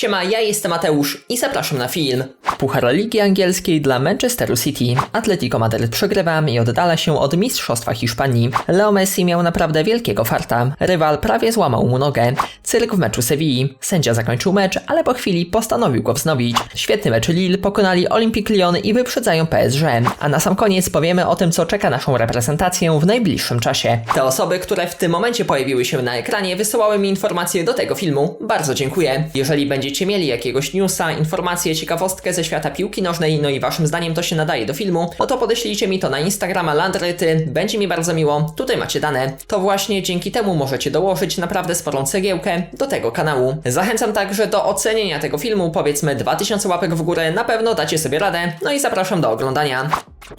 Siema, ja jestem Mateusz i zapraszam na film. Puchar Ligi Angielskiej dla Manchesteru City. Atletico Madryt przegrywa i oddala się od Mistrzostwa Hiszpanii. Leo Messi miał naprawdę wielkiego farta. Rywal prawie złamał mu nogę. Cyrk w meczu Sewilli. Sędzia zakończył mecz, ale po chwili postanowił go wznowić. Świetny mecz Lille pokonali Olympique Lyon i wyprzedzają PSG. A na sam koniec powiemy o tym, co czeka naszą reprezentację w najbliższym czasie. Te osoby, które w tym momencie pojawiły się na ekranie, wysyłały mi informacje do tego filmu. Bardzo dziękuję. Jeżeli będziecie mieli jakiegoś newsa, informację, ciekawostkę ze świata piłki nożnej, no i waszym zdaniem to się nadaje do filmu, no to podeślijcie mi to na Instagrama Landryty. Będzie mi bardzo miło. Tutaj macie dane. To właśnie dzięki temu możecie dołożyć naprawdę sporą cegiełkę do tego kanału. Zachęcam także do ocenienia tego filmu. Powiedzmy 2000 łapek w górę. Na pewno dacie sobie radę. No i zapraszam do oglądania.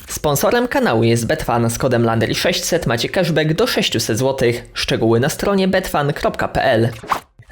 Sponsorem kanału jest Betfan. Z kodem Landry600 macie cashback do 600 zł. Szczegóły na stronie betfan.pl.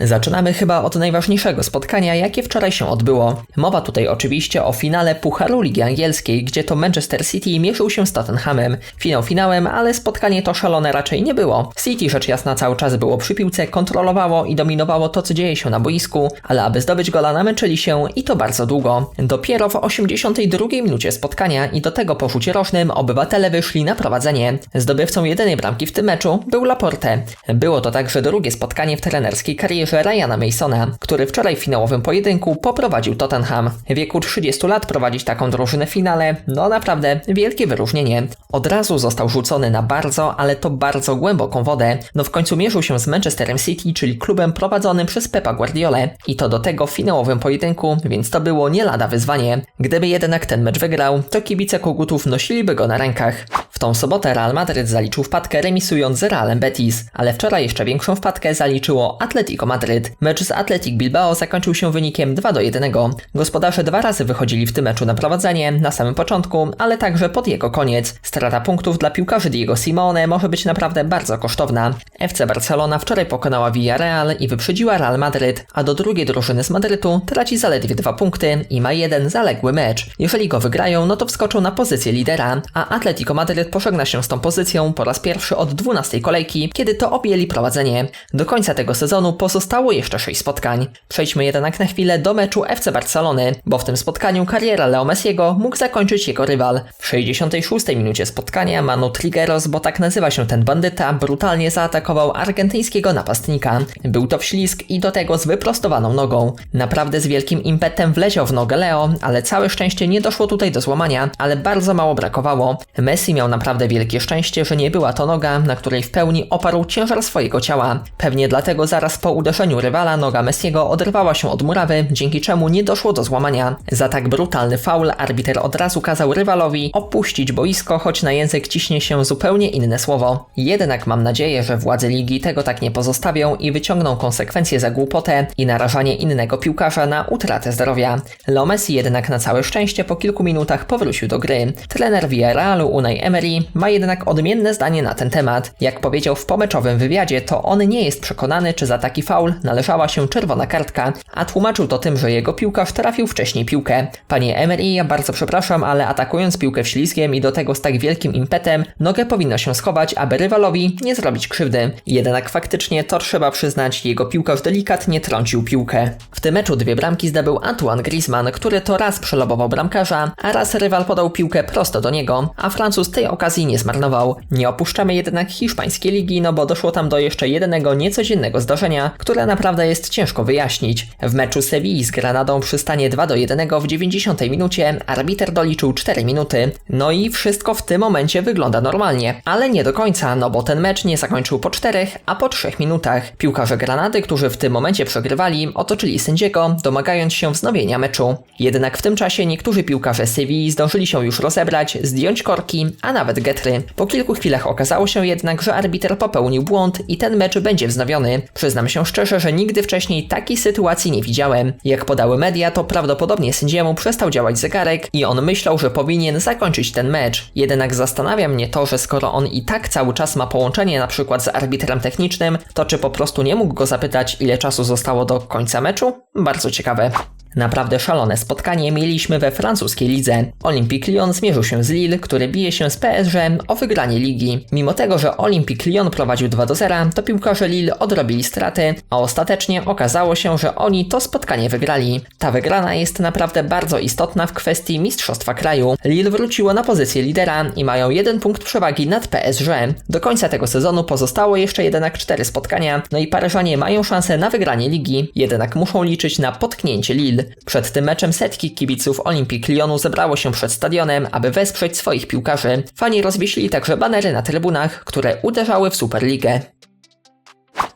Zaczynamy chyba od najważniejszego spotkania, jakie wczoraj się odbyło. Mowa tutaj oczywiście o finale Pucharu Ligi Angielskiej, gdzie to Manchester City mierzył się z Tottenhamem. Finał finałem, ale spotkanie to szalone raczej nie było. City rzecz jasna cały czas było przy piłce, kontrolowało i dominowało to, co dzieje się na boisku, ale aby zdobyć gola namęczyli się i to bardzo długo. Dopiero w 82 minucie spotkania i do tego po rzucie rożnym obywatele wyszli na prowadzenie. Zdobywcą jedynej bramki w tym meczu był Laporte. Było to także drugie spotkanie w trenerskiej karierze Ryana Masona, który wczoraj w finałowym pojedynku poprowadził Tottenham. W wieku 30 lat prowadzić taką drużynę w finale, no naprawdę wielkie wyróżnienie. Od razu został rzucony na bardzo, ale to bardzo głęboką wodę. No w końcu mierzył się z Manchesterem City, czyli klubem prowadzonym przez Pepa Guardiolę i to do tego w finałowym pojedynku, więc to było nie lada wyzwanie. Gdyby jednak ten mecz wygrał, to kibice kogutów nosiliby go na rękach. W tą sobotę Real Madryt zaliczył wpadkę remisując z Realem Betis, ale wczoraj jeszcze większą wpadkę zaliczyło Atletico Madryt. Mecz z Athletic Bilbao zakończył się wynikiem 2 do 1. Gospodarze dwa razy wychodzili w tym meczu na prowadzenie, na samym początku, ale także pod jego koniec. Strata punktów dla piłkarzy Diego Simone może być naprawdę bardzo kosztowna. FC Barcelona wczoraj pokonała Villarreal i wyprzedziła Real Madryt, a do drugiej drużyny z Madrytu traci zaledwie dwa punkty i ma jeden zaległy mecz. Jeżeli go wygrają, no to wskoczą na pozycję lidera, a Atletico Madryt pożegna się z tą pozycją po raz pierwszy od 12 kolejki, kiedy to objęli prowadzenie. Do końca tego sezonu pozostało jeszcze 6 spotkań. Przejdźmy jednak na chwilę do meczu FC Barcelony, bo w tym spotkaniu kariera Leo Messiego mógł zakończyć jego rywal. W 66 minucie spotkania Manu Trigueros, bo tak nazywa się ten bandyta, brutalnie zaatakował argentyńskiego napastnika. Był to wślizg i do tego z wyprostowaną nogą. Naprawdę z wielkim impetem wleciał w nogę Leo, ale całe szczęście nie doszło tutaj do złamania, ale bardzo mało brakowało. Messi miał naprawdę wielkie szczęście, że nie była to noga, na której w pełni oparł ciężar swojego ciała. Pewnie dlatego zaraz po uderzeniu rywala noga Messiego oderwała się od murawy, dzięki czemu nie doszło do złamania. Za tak brutalny faul arbiter od razu kazał rywalowi opuścić boisko, choć na język ciśnie się zupełnie inne słowo. Jednak mam nadzieję, że władze ligi tego tak nie pozostawią i wyciągną konsekwencje za głupotę i narażanie innego piłkarza na utratę zdrowia. Leo Messi jednak na całe szczęście po kilku minutach powrócił do gry. Trener Villarrealu Unai Emery ma jednak odmienne zdanie na ten temat. Jak powiedział w pomeczowym wywiadzie, to on nie jest przekonany, czy za taki faul należała się czerwona kartka, a tłumaczył to tym, że jego piłkarz trafił wcześniej piłkę. Panie Emery, ja bardzo przepraszam, ale atakując piłkę wślizgiem i do tego z tak wielkim impetem, nogę powinno się schować, aby rywalowi nie zrobić krzywdy. Jednak faktycznie to trzeba przyznać, jego piłkarz delikatnie trącił piłkę. W tym meczu dwie bramki zdobył Antoine Griezmann, który to raz przelobował bramkarza, a raz rywal podał piłkę prosto do niego, a Francuz tej okazji nie zmarnował. Nie opuszczamy jednak hiszpańskiej ligi, no bo doszło tam do jeszcze jednego niecodziennego zdarzenia, które naprawdę jest ciężko wyjaśnić. W meczu Sewilli z Granadą przy stanie 2 do 1 w 90 minucie arbiter doliczył 4 minuty. No i wszystko w tym momencie wygląda normalnie, ale nie do końca, no bo ten mecz nie zakończył po 4, a po 3 minutach. Piłkarze Granady, którzy w tym momencie przegrywali, otoczyli sędziego, domagając się wznowienia meczu. Jednak w tym czasie niektórzy piłkarze Sewilli zdążyli się już rozebrać, zdjąć korki, a nawet getry. Po kilku chwilach okazało się jednak, że arbiter popełnił błąd i ten mecz będzie wznowiony. Przyznam się szczerze, że nigdy wcześniej takiej sytuacji nie widziałem. Jak podały media, to prawdopodobnie sędziemu przestał działać zegarek i on myślał, że powinien zakończyć ten mecz. Jednak zastanawia mnie to, że skoro on i tak cały czas ma połączenie na przykład z arbitrem technicznym, to czy po prostu nie mógł go zapytać, ile czasu zostało do końca meczu? Bardzo ciekawe. Naprawdę szalone spotkanie mieliśmy we francuskiej lidze. Olympique Lyon zmierzył się z Lille, który bije się z PSG o wygranie ligi. Mimo tego, że Olympique Lyon prowadził 2 do 0, to piłkarze Lille odrobili straty, a ostatecznie okazało się, że oni to spotkanie wygrali. Ta wygrana jest naprawdę bardzo istotna w kwestii mistrzostwa kraju. Lille wróciło na pozycję lidera i mają jeden punkt przewagi nad PSG. Do końca tego sezonu pozostało jeszcze jednak 4 spotkania, no i Paryżanie mają szansę na wygranie ligi, jednak muszą liczyć na potknięcie Lille. Przed tym meczem setki kibiców Olympique Lyonu zebrało się przed stadionem, aby wesprzeć swoich piłkarzy. Fani rozwiesili także banery na trybunach, które uderzały w Superligę.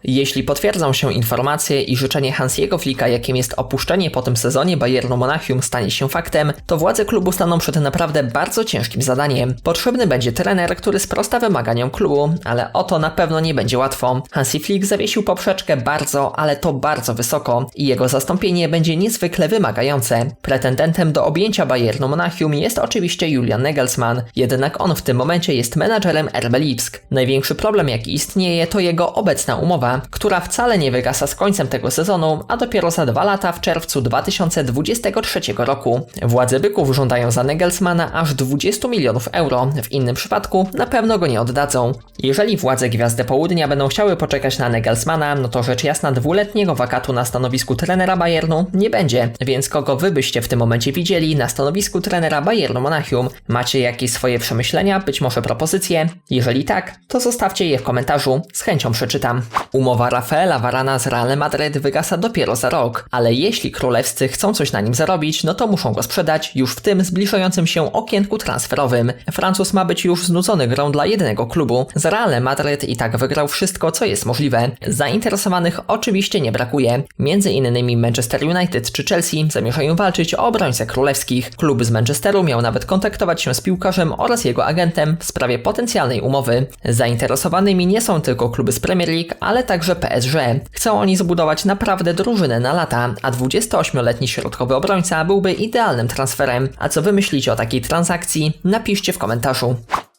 Jeśli potwierdzą się informacje i życzenie Hansiego Flicka, jakim jest opuszczenie po tym sezonie Bayernu Monachium stanie się faktem, to władze klubu staną przed naprawdę bardzo ciężkim zadaniem. Potrzebny będzie trener, który sprosta wymaganiom klubu, ale o to na pewno nie będzie łatwo. Hansi Flick zawiesił poprzeczkę bardzo, ale to bardzo wysoko i jego zastąpienie będzie niezwykle wymagające. Pretendentem do objęcia Bayernu Monachium jest oczywiście Julian Nagelsmann, jednak on w tym momencie jest menadżerem RB Lipsk. Największy problem jaki istnieje to jego obecna umowa, która wcale nie wygasa z końcem tego sezonu, a dopiero za dwa lata w czerwcu 2023 roku. Władze byków żądają za Nagelsmana aż 20 milionów euro, w innym przypadku na pewno go nie oddadzą. Jeżeli władze Gwiazdy Południa będą chciały poczekać na Nagelsmana, no to rzecz jasna dwuletniego wakatu na stanowisku trenera Bayernu nie będzie, więc kogo wy byście w tym momencie widzieli na stanowisku trenera Bayernu Monachium? Macie jakieś swoje przemyślenia, być może propozycje? Jeżeli tak, to zostawcie je w komentarzu, z chęcią przeczytam. Umowa Rafaela Varana z Realem Madryt wygasa dopiero za rok, ale jeśli królewscy chcą coś na nim zarobić, no to muszą go sprzedać już w tym zbliżającym się okienku transferowym. Francuz ma być już znudzony grą dla jednego klubu. Z Realem Madryt i tak wygrał wszystko, co jest możliwe. Zainteresowanych oczywiście nie brakuje. Między innymi Manchester United czy Chelsea zamierzają walczyć o obrońcę królewskich. Klub z Manchesteru miał nawet kontaktować się z piłkarzem oraz jego agentem w sprawie potencjalnej umowy. Zainteresowanymi nie są tylko kluby z Premier League, ale także PSG. Chcą oni zbudować naprawdę drużynę na lata, a 28-letni środkowy obrońca byłby idealnym transferem. A co wy myślicie o takiej transakcji? Napiszcie w komentarzu.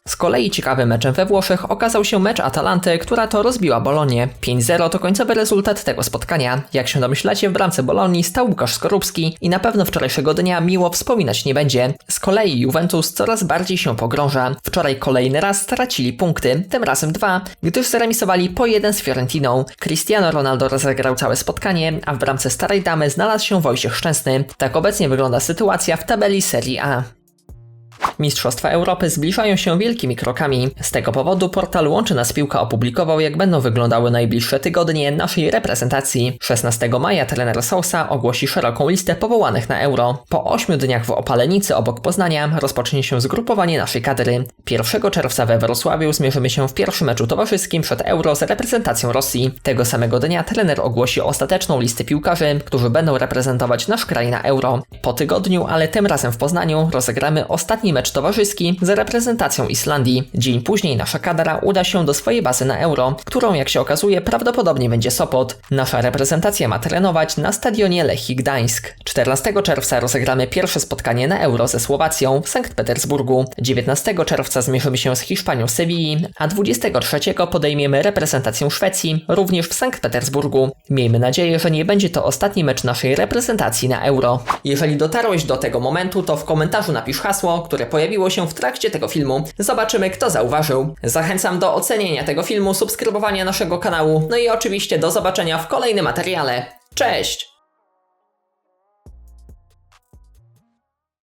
Z kolei ciekawym meczem we Włoszech okazał się mecz Atalanty, która to rozbiła Bolonię. 5-0 to końcowy rezultat tego spotkania. Jak się domyślacie, w bramce Bolonii stał Łukasz Skorupski i na pewno wczorajszego dnia miło wspominać nie będzie. Z kolei Juventus coraz bardziej się pogrąża. Wczoraj kolejny raz stracili punkty, tym razem dwa, gdyż zremisowali po jeden z Fiorentiną. Cristiano Ronaldo rozegrał całe spotkanie, a w bramce Starej Damy znalazł się Wojciech Szczęsny. Tak obecnie wygląda sytuacja w tabeli Serie A. Mistrzostwa Europy zbliżają się wielkimi krokami. Z tego powodu portal Łączy Nas Piłka opublikował, jak będą wyglądały najbliższe tygodnie naszej reprezentacji. 16 maja trener Sousa ogłosi szeroką listę powołanych na Euro. Po 8 dniach w Opalenicy obok Poznania rozpocznie się zgrupowanie naszej kadry. 1 czerwca we Wrocławiu zmierzymy się w pierwszym meczu towarzyskim przed Euro z reprezentacją Rosji. Tego samego dnia trener ogłosi ostateczną listę piłkarzy, którzy będą reprezentować nasz kraj na Euro. Po tygodniu, ale tym razem w Poznaniu, rozegramy ostatni mecz towarzyski z reprezentacją Islandii. Dzień później nasza kadra uda się do swojej bazy na Euro, którą jak się okazuje prawdopodobnie będzie Sopot. Nasza reprezentacja ma trenować na stadionie Lechii Gdańsk. 14 czerwca rozegramy pierwsze spotkanie na Euro ze Słowacją w Sankt Petersburgu. 19 czerwca zmierzymy się z Hiszpanią Sewilli, a 23 podejmiemy reprezentację Szwecji również w Sankt Petersburgu. Miejmy nadzieję, że nie będzie to ostatni mecz naszej reprezentacji na Euro. Jeżeli dotarłeś do tego momentu, to w komentarzu napisz hasło, które pojawiło się w trakcie tego filmu. Zobaczymy, kto zauważył. Zachęcam do ocenienia tego filmu, subskrybowania naszego kanału, no i oczywiście do zobaczenia w kolejnym materiale. Cześć!